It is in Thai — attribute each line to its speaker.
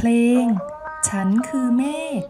Speaker 1: เพลง ฉันคือเมฆ